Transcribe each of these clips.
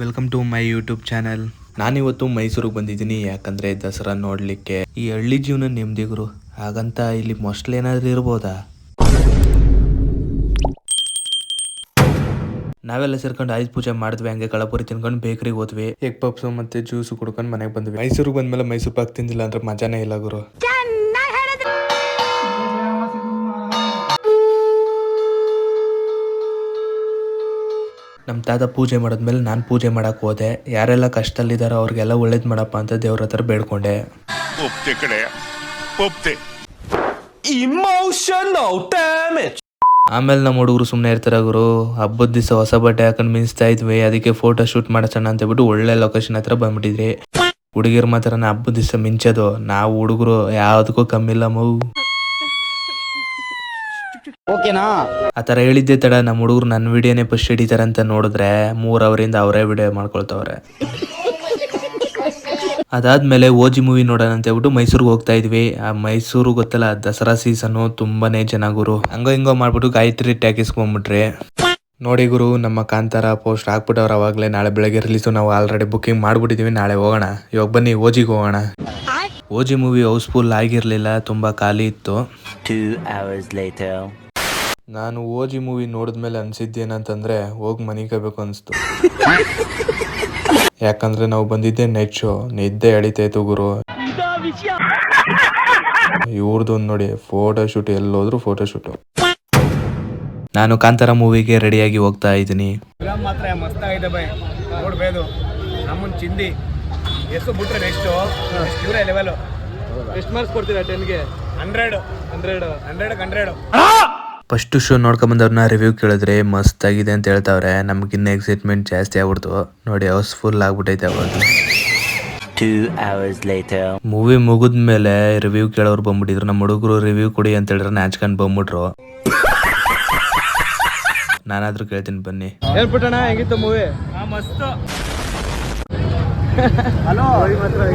Welcome to my YouTube channel ನಾನಿವತ್ತು ಮೈಸೂರಿಗೆ ಬಂದಿದ್ದೀನಿ ಯಾಕಂದರೆ ದಸರಾ ನೋಡಲಿಕ್ಕೆ. ಈ ಹಳ್ಳಿ ಜೀವನ ನೆಮ್ಮದಿಗರು ಹಾಗಂತ ಇಲ್ಲಿ ಮೊಸ್ಟ್ಲ್ ಏನಾದರೂ ಇರ್ಬೋದಾ? ನಾವೆಲ್ಲ ಸೇರ್ಕೊಂಡು ಆಯುಧ ಪೂಜೆ ಮಾಡಿದ್ವಿ ಹಂಗೆ ಕಳಪುರಿ ತಿನ್ಕೊಂಡು ಬೇಕರಿಗೆ ಹೋದ್ವಿ. ಎಗ್ ಪಪ್ಸು ಮತ್ತೆ ಜ್ಯೂಸು ಕುಡ್ಕೊಂಡು ಮನೆಗೆ ಬಂದ್ವಿ. ಮೈಸೂರಿಗೆ ಬಂದ್ಮೇಲೆ ಮೈಸೂರು ಪಾಕ್ ತಿಂದಿಲ್ಲ ಅಂದ್ರೆ ಮಜಾನೇ ಇಲ್ಲ ಗುರು. ನಮ್ಮ ತಾತ ಪೂಜೆ ಮಾಡಿದ್ಮೇಲೆ ನಾನು ಪೂಜೆ ಮಾಡಕ್ಕೆ ಹೋದೆ. ಯಾರೆಲ್ಲ ಕಷ್ಟದಲ್ಲಿದ್ದಾರೋ ಅವ್ರಿಗೆಲ್ಲ ಒಳ್ಳೇದು ಮಾಡಪ್ಪ ಅಂತ ದೇವ್ರ ಹತ್ರ ಬೇಡ್ಕೊಂಡೆ. ಆಮೇಲೆ ನಮ್ಮ ಹುಡುಗರು ಸುಮ್ಮನೆ ಇರ್ತಾರೆ ಗುರು. ಹಬ್ಬದ ದಿವಸ ಹೊಸ ಬಟ್ಟೆ ಹಾಕೊಂಡು ಮಿಂಚ್ತಾ ಇದ್ವಿ. ಅದಕ್ಕೆ ಫೋಟೋ ಶೂಟ್ ಮಾಡಿಸೋಣ ಅಂತ ಹೇಳ್ಬಿಟ್ಟು ಒಳ್ಳೆ ಲೊಕೇಶನ್ ಹತ್ರ ಬಂದ್ಬಿಟ್ಟಿದ್ರಿ. ಹುಡುಗಿರು ಮಾತ್ರ ಹಬ್ಬದ ದಿವಸ ಮಿಂಚೋದು. ನಾವು ಹುಡುಗರು ಯಾವುದಕ್ಕೂ ಕಮ್ಮಿಲ್ಲ ಮೌ ಓಕೆನಾ? ಆ ತರ ಹೇಳಿದ್ದೆ ತಡ ನಮ್ಮ ಹುಡುಗರು ನನ್ನ ವಿಡಿಯೋನೇ ಫಸ್ಟ್ ಹಿಡಿತಾರೆ ಅಂತ ನೋಡಿದ್ರೆ ಮೂರು ಅವರಿಂದ ಅವರೇ ವಿಡಿಯೋ ಮಾಡ್ಕೊಳ್ತಾವ್ರೆ. ಅದಾದ್ಮೇಲೆ ಓಜಿ ಮೂವಿ ನೋಡೋಣ ಅಂತ ಹೇಳ್ಬಿಟ್ಟು ಮೈಸೂರಿಗೆ ಹೋಗ್ತಾ ಇದ್ವಿ. ಆ ಮೈಸೂರು ಗೊತ್ತಲ್ಲ ದಸರಾ ಸೀಸನ್ ತುಂಬಾನೇ ಜನ ಗುರು. ಹಂಗೋ ಹಿಂಗೋ ಮಾಡ್ಬಿಟ್ಟು ಗಾಯತ್ರಿ ಟ್ಯಾಕಿಸ್ಕೊಂಡ್ಬಿಟ್ರಿ ನೋಡಿ ಗುರು ನಮ್ಮ ಕಾಂತಾರ ಪೋಸ್ಟ್ ಹಾಕ್ಬಿಟ್ಟವ್ರು ಅವಾಗಲೇ. ನಾಳೆ ಬೆಳಗ್ಗೆ ರಿಲೀಸು ನಾವು ಆಲ್ರೆಡಿ ಬುಕ್ಕಿಂಗ್ ಮಾಡ್ಬಿಟ್ಟಿದೀವಿ. ನಾಳೆ ಹೋಗೋಣ. ಇವಾಗ ಬನ್ನಿ ಓಜಿಗೆ ಹೋಗೋಣ. ಓಜಿ ಮೂವಿ ಹೌಸ್ಫುಲ್ ಆಗಿರಲಿಲ್ಲ ತುಂಬಾ ಖಾಲಿ ಇತ್ತು. Two hours later. ನಾನು ಓಜಿ ಮೂವಿ ನೋಡಿದ್ಮೇಲೆ ಅನ್ಸಿದ್ದೇನಂತಂದ್ರೆ ಹೋಗಿ ಮನಿಕಬೇಕು ಅನಿಸ್ತು. ಯಾಕಂದ್ರೆ ನಾವು ಬಂದಿದ್ದೆ ನೈಟ್ ಶೋ ನಿದ್ದೆ ಎಳಿತೈತು ಗುರು. ಇವ್ರದ್ದೊಂದು ನೋಡಿ ಫೋಟೋ ಶೂಟ್ ಎಲ್ಲೋದ್ರು ಫೋಟೋ ಶೂಟ್ ನಾನು ಕಾಂತಾರ ಮೂವಿಗೆ ರೆಡಿಯಾಗಿ ಹೋಗ್ತಾ ಇದ್ದೀನಿ. ಫಿಲಮ್ ಮಾತ್ರ ಮಸ್ತಾಗಿದೆ ಬೈ. ನೋಡ್ಬೋದು ನಮ್ಮನ್ ಚಿಂದಿ. ಎಷ್ಟು ಬಿಟ್ರೆ ನೆಕ್ಸ್ಟು ಇವರೇ ಲೆವೆಲು ಎಷ್ಟು ಮಾರ್ಕ್ಸ್ ಕೊಡ್ತೀರಾ ಟೆನ್ಗೆ hundred hundred hundred hundred first show ನೋಡ್ಕೊಂಬಂದವ್ರನ್ನ review ಕೇಳಿದ್ರೆ ಮಸ್ತ್ ಆಗಿದೆ ಅಂತ ಹೇಳ್ತಾವ್ರೆ. ನಮ್ಗಿನ್ನ ಎಕ್ಸೈಟ್ಮೆಂಟ್ ಜಾಸ್ತಿ ಆಗ್ಬಿಡ್ತು. ನೋಡಿ ಹೌಸ್ಫುಲ್ ಆಗ್ಬಿಟ್ಟೈತೆ ಅವಾಗ ಮೂವಿ hours later. ಮೂವಿ ಮುಗಿದ್ಮೇಲೆ ರಿವ್ಯೂ ಕೇಳೋರು ಬಂದ್ಬಿಟ್ಟಿದ್ರು. ನಮ್ಮ ಹುಡುಗರು ರಿವ್ಯೂ ಕೊಡಿ ಅಂತ ಹೇಳಿದ್ರೆ ನಾಚ್ಕೊಂಡು ಬಂದ್ಬಿಟ್ರು. ನಾನಾದ್ರೂ ಕೇಳ್ತೀನಿ ಬನ್ನಿ. ಹೇಳ್ಬಿಟ್ಟಣ ಹೆಂಗಿತ್ತು ಮೂವಿ ಮಸ್ತು.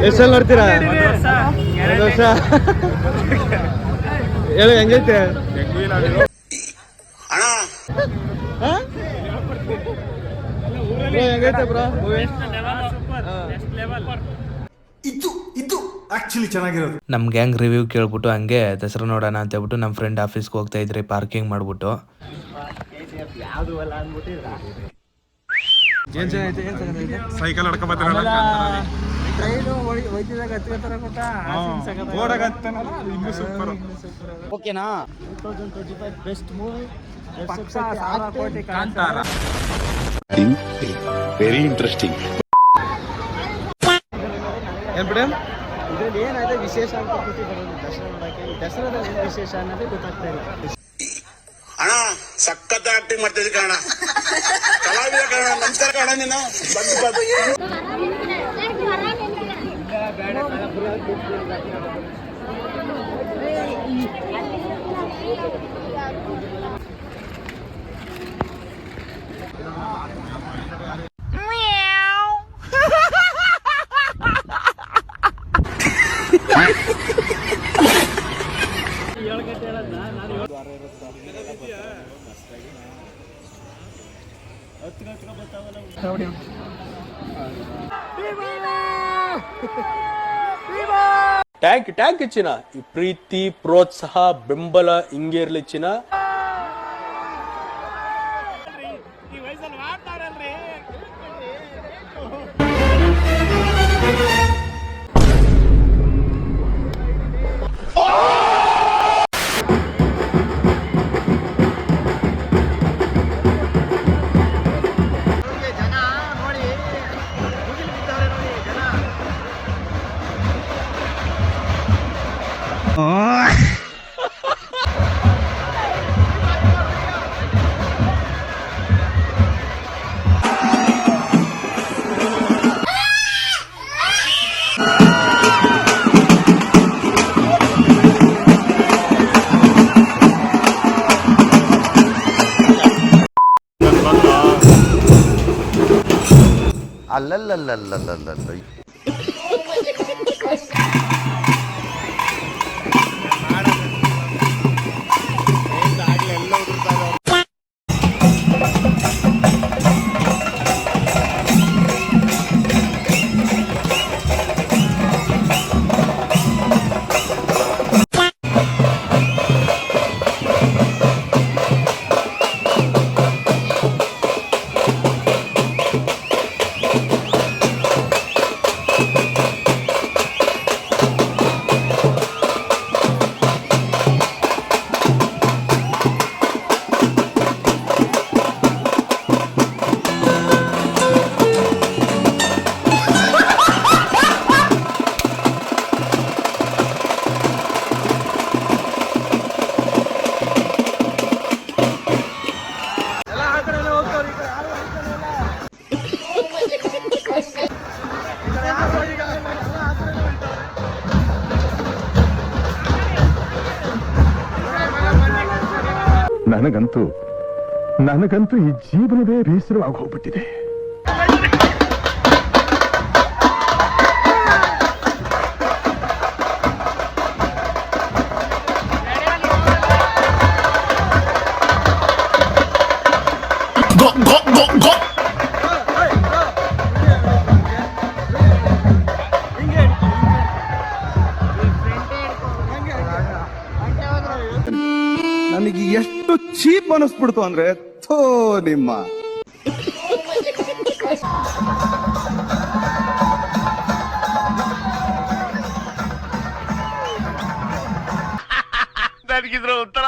ಎಷ್ಟಲ್ಲಿ ನೋಡ್ತೀರಾ? ಹೇಳು ಹೆಂಗೈತೆ? ಬ್ರೋ, ಇದು ಮೂವಿ ನಮ್ಮ ಗ್ಯಾಂಗ್ ರಿವ್ಯೂ ಕೇಳ್ಬಿಟ್ಟು ಹಂಗೆ ದಸರಾ ನೋಡೋಣ ಅಂತ ಹೇಳ್ಬಿಟ್ಟು ನಮ್ಮ ಫ್ರೆಂಡ್ ಆಫೀಸ್ಗೆ ಹೋಗ್ತಾ ಇದ್ರಿ ಪಾರ್ಕಿಂಗ್ ಮಾಡ್ಬಿಟ್ಟು. ಸೈಕಲ್ ಹೊಡ್ಕೊಂಬತ್ತಿರಲ್ಲ ಟ್ರೈನು ಹೋಯ್ತಿದಾಗ ವೆರಿ ಇಂಟ್ರೆಸ್ಟಿಂಗ್ ಇದ್ರಲ್ಲಿ ಏನಾದ್ರೆ ವಿಶೇಷ ಅಂತ ಕೂತಿ ಬರೋದು ದಸರಾ ನೋಡಕ್ಕೆ ಈ ದಸರಾದಲ್ಲಿ ಏನ್ ವಿಶೇಷ ಅನ್ನೋದೇ ಗೊತ್ತಾಗ್ತಾ ಇಲ್ಲ. ಅಣ್ಣ ಸಖತ್ ಆಕ್ಟಿಂಗ್ ಮಾಡ್ತಿದ್ದೆ ಕಣ ಕಲಾವಿದ ಕಣ ನಮಸ್ಕಾರ ಕಣ ನೀನು. ಬಂದು ಟ್ಯಾಂಕ್ ಟ್ಯಾಂಕ್ ಇಚ್ಚಿನ ಈ ಪ್ರೀತಿ ಪ್ರೋತ್ಸಾಹ ಬೆಂಬಲ ಹಿಂಗೇರ್ಲಿಚ್ಚಿನ அல்லல்லல்லல்லல்லல்ல ನನಗಂತೂ ನನಗಂತೂ ಈ ಜೀವನವೇ ಬೇಸರವಾಗಿ ಹೋಗ್ಬಿಟ್ಟಿದೆ. ಚೀಪ್ ಅನಿಸ್ಬಿಡ್ತು ಅಂದ್ರೆ ಥೋ ನಿಮ್ಮ. ನನಗಿದ್ರ ಅಂತ